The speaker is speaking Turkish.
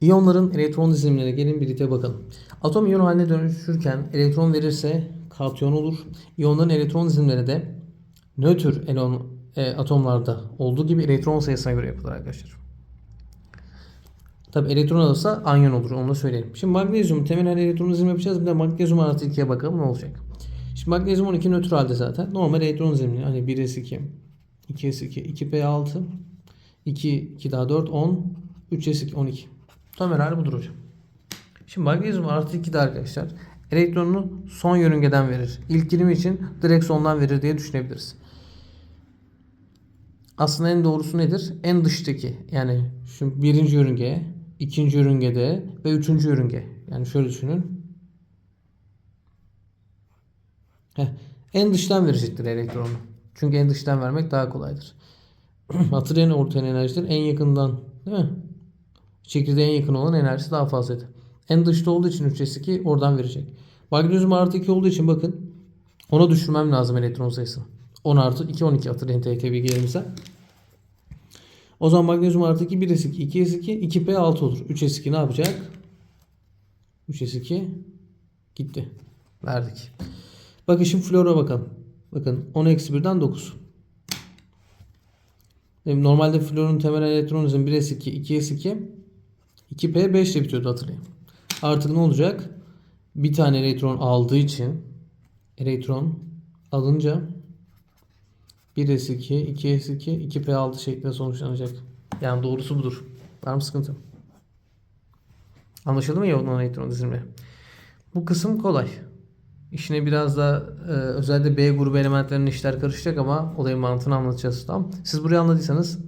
İyonların elektron dizimlerine gelin birlikte bakalım. Atom iyon haline dönüşürken elektron verirse katyon olur. İyonların elektron dizimleri de nötr elektron e, atomlarda olduğu gibi elektron sayısına göre yapılır arkadaşlar. Tabi elektron alırsa anyon olur onu da söyleyelim. Şimdi magnezyum temel elektron dizimi yapacağız. Bir de magnezyum artı 2'ye bakalım ne olacak. Şimdi magnezyum 12 nötr halde zaten. Normal elektron dizimi hani 1s2, 2s2, 2p6, 2, 2 daha 4, 10, 3s2, 12. Temel hali budur hocam. Şimdi magnezyum artı 2 de arkadaşlar elektronunu son yörüngeden verir. İlk girimi için direkt sondan verir diye düşünebiliriz. Aslında en doğrusu nedir? En dıştaki yani şu birinci yörünge, ikinci yörüngede ve üçüncü yörünge. Yani şöyle düşünün. Heh, en dıştan verecektir elektronu. Çünkü en dıştan vermek daha kolaydır. Hatırlayın orta enerjidir. En yakından değil mi? Çekirdeğe en yakın olan enerjisi daha fazlaydı. En dışta olduğu için 3s2 oradan verecek. Magnezyum artı 2 olduğu için bakın ona düşürmem lazım elektron sayısını. 10 artı 2 12 hatırlayın TYT bilgilerimize. O zaman magnezyum artı 2 1s2 2s2 2p6 olur. 3s2 ne yapacak? 3s2 gitti. Verdik. Bakın şimdi flora bakalım. Bakın 10 eksi 1'den 9. Şimdi normalde florun temel elektron hızı 1s2 2s2 2p 5 ile bitiyordu hatırlayın. Artık ne olacak? Bir tane elektron aldığı için elektron alınca 1s2, 2s2, 2p6 şeklinde sonuçlanacak. Yani doğrusu budur. Var mı sıkıntı? Anlaşıldı mı yoğunluğun elektron dizilimi? Bu kısım kolay. İşine biraz da e, özellikle B grubu elementlerinin işler karışacak ama olayın mantığını anlatacağız. Tamam. Siz burayı anladıysanız